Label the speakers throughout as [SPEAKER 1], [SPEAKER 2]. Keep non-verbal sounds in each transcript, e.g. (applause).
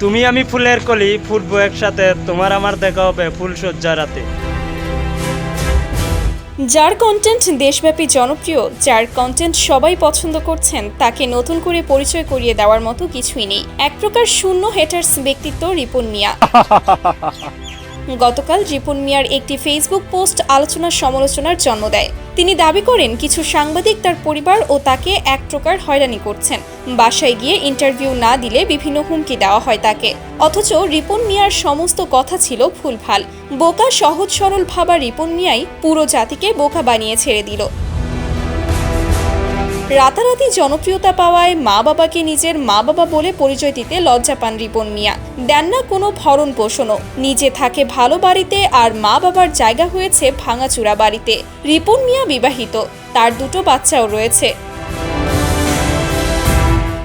[SPEAKER 1] তুমি আমি ফুলের কলি ফুটবো একসাথে তোমার আমার দেখা হবে ফুল সজ্জা রাতে।
[SPEAKER 2] যার কন্টেন্ট দেশব্যাপী জনপ্রিয় যার কন্টেন্ট সবাই পছন্দ করছেন তাকে নতুন করে পরিচয় করিয়ে দেওয়ার মতো কিছুই নেই। এক প্রকার শূন্য হেটার্স ব্যক্তিত্ব রিপন মিয়া। (laughs) গতকাল রিপন মিয়ার একটি ফেসবুক পোস্ট আলোচনার সমালোচনার জন্ম দেয়। তিনি দাবি করেন, কিছু সাংবাদিক তার পরিবার ও তাকে এক প্রকার হয়রানি করছেন। বাসায় গিয়ে ইন্টারভিউ না দিলে বিভিন্ন হুমকি দেওয়া হয় তাকে। অথচ রিপন মিয়ার সমস্ত কথা ছিল ভুলভাল। বোকা, সহজ, সরল ভাবা রিপন মিয়াই পুরো জাতিকে বোকা বানিয়ে ছেড়ে দিল। রাতারাতি জনপ্রিয়তা পাওয়ায় মা বাবাকে নিজের মা বাবা বলে পরিচয় দিতে লজ্জা পান রিপন মিয়া। দেন না কোনো ভরণ পোষণও। নিজে থাকে ভালো বাড়িতে আর মা বাবার জায়গা হয়েছে ভাঙাচুরা বাড়িতে। রিপন মিয়া বিবাহিত, তার দুটো বাচ্চাও রয়েছে।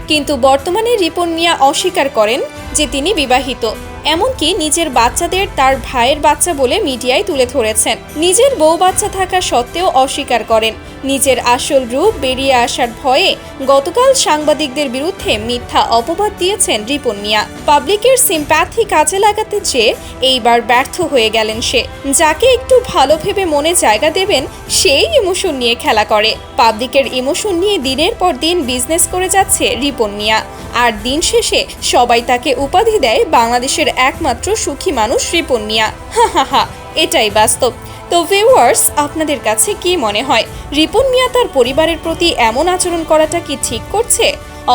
[SPEAKER 2] কিন্তু বর্তমানে রিপন মিয়া অস্বীকার করেন যে তিনি বিবাহিত। এমনকি নিজের বাচ্চাদের তার ভাইয়ের বাচ্চা বলে মিডিয়ায় তুলে ধরেছেন। নিজের বউ বাচ্চা থাকা সত্ত্বেও অস্বীকার করেন। নিজের আসল রূপ বেরিয়ে আসার ভয়ে গতকাল সাংবাদিকদের বিরুদ্ধে মিথ্যা অপবাদ দিয়েছেন রিপন মিয়া। পাবলিকের সিম্প্যাথি কাজে লাগাতে চেয়ে এইবার ব্যর্থ হয়ে গেলেন সে। যাকে একটু ভালো ভেবে মনে জায়গা দেবেন, সেই ইমোশন নিয়ে খেলা করে। পাবলিকের ইমোশন নিয়ে দিনের পর দিন বিজনেস করে যাচ্ছে রিপন মিয়া। আর দিন শেষে সবাই তাকে উপাধি দেয় বাংলাদেশের একমাত্র সুখী মানুষ রিপন মিয়া। হা হা হা, এটাই বাস্তব। তো ভিউয়ার্স আপনাদের কাছে কি মনে হয়? রিপন মিয়া তার পরিবারের প্রতি এমন আচরণ করাটা কি ঠিক করছে?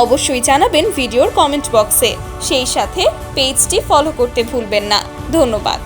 [SPEAKER 2] অবশ্যই জানাবেন ভিডিওর কমেন্ট বক্সে সেই সাথে পেজটি ফলো করতে ভুলবেন না। ধন্যবাদ।